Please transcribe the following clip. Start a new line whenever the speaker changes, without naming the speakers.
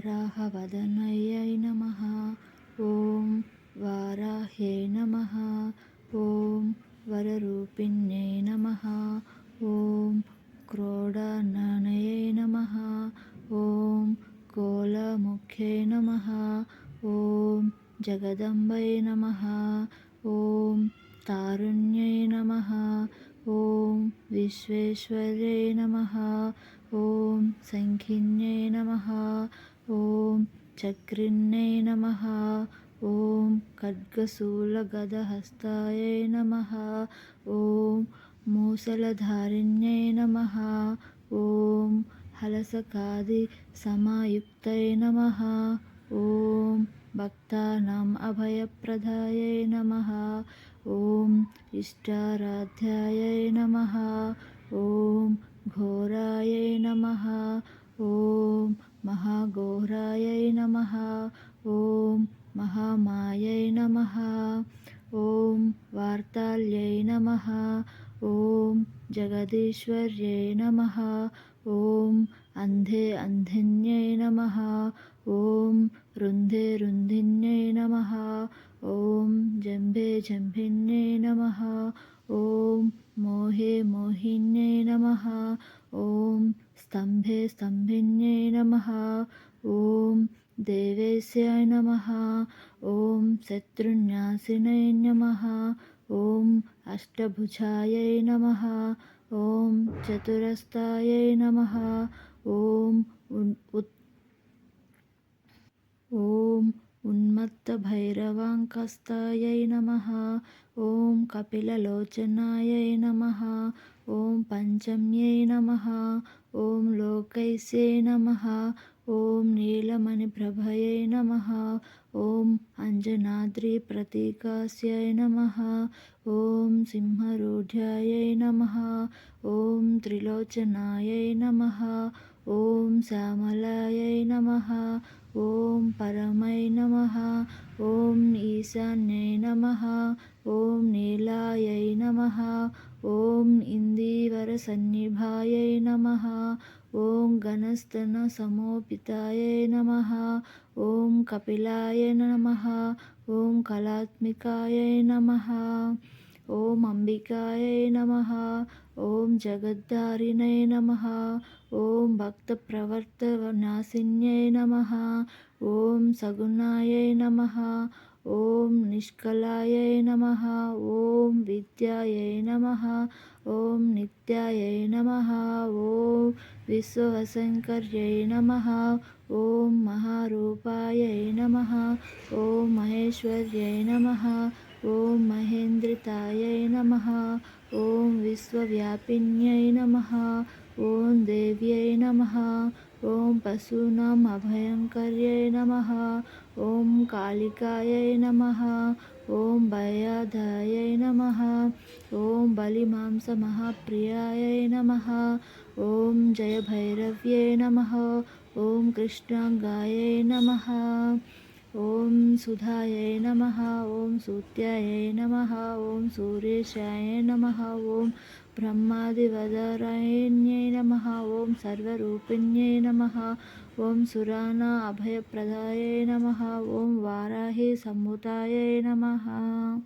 వారాహవదనయ్యై నమ. ఓం వారాహే నమ. ఓం వరరూపిణ్యై నమ. ఓం క్రోడననయై నమ. ఓం కోలముఖ్యై నమ. ఓం జగదంబై నమ. ఓం తారుణ్యై నమ. ఓం విశ్వేశ్వర్యై నమ. ఓం సంఖిన్యై నమ. ॐ चक्रिन्ने नमः, ॐ खड्गशूलगदहस्तायै नमः, ॐ मूसलधारिण्यै नमः, ॐ हलसकादिसमायुक्तै नमः, ॐ भक्तानाम् अभयप्रदायै नमः, ॐ इष्टाराध्यायै नमः, ॐ మహామాయై నమ. ఓం వార్తాల్యై నమ. ఓం జగదీశ్వర్యై నమ. ఓం అంధే అంధిన్యై నమ. ఓం రుంధే రుంధిన్యై నమ. ఓం జంభే జంభిన్యై నమ. ఓం మోహే మోహిన్యై నమ. ఓం స్తంభే స్తంభిన్యై నమ. ఓం देवेस्याय नमः। ॐ शत्रुन्यासिनै नमः। ॐ अष्टभुजायै नमः। ॐ चतुरस्तायै नमः। ॐ ओं उन्मत्तभैरवाङ्कस्तायै नमः। ॐ कपिललोचनायै नमः। ॐ पञ्चम्यै नमः। ॐ लोकैस्यै नमः। ॐ नीलमणिप्रभयै नमः। ॐ प्रतीकाय नम। ओं सिंहरूढ़ नम। ओं त्रिलोचनाय नम। ॐ श्यामलाय नम। ओं परम नम। ओं ईशान्य नम। ॐ नीलाय नमः। నమ ఓం ఇందీవరసన్నిభాయై నమ. ఓం గణస్తన సమోపితాయై నమ. ఓం కపిలాయ నమ. ఓం కళాత్మికాయై నమ. ఓం అంబికాయై నమ. ఓం జగద్ధారిణై నమ. ఓం భక్తప్రవర్తనాశిన్యై నమ. ఓం సగుణాయై నమ. ఓం నిష్కలాయై నమ ఓం విద్యాయై నమ ఓం నిత్యాయై నమ ఓం విశ్వశంకర్యై నమ ఓం మహారూపాయై నమ ఓం మహేశ్వర్యై నమ ఓం మహేంద్రితాయై నమ ఓం విశ్వవ్యాపిన్యై నమ ఓం దేవ్యై నమ ॐ पशूनाम् अभयङ्कर्यै नमः, ॐ कालिकायै नमः, ॐ भयाधायै नमः, ॐ बलिमांसमहाप्रियायै नमः, ॐ जयभैरव्यै नमः, ॐ कृष्णाङ्गायै नमः। ఓం సుధాయై నమ ఓం సూత్యాయై నమ ఓం సూర్యేశాయ నమ ఓం బ్రహ్మాదివదరణ్యై నమ ఓం సర్వరూపిణ్యై నమ ఓం సురానా అభయప్రదాయై నమ ఓం వారాహి సంభుతాయై నమ.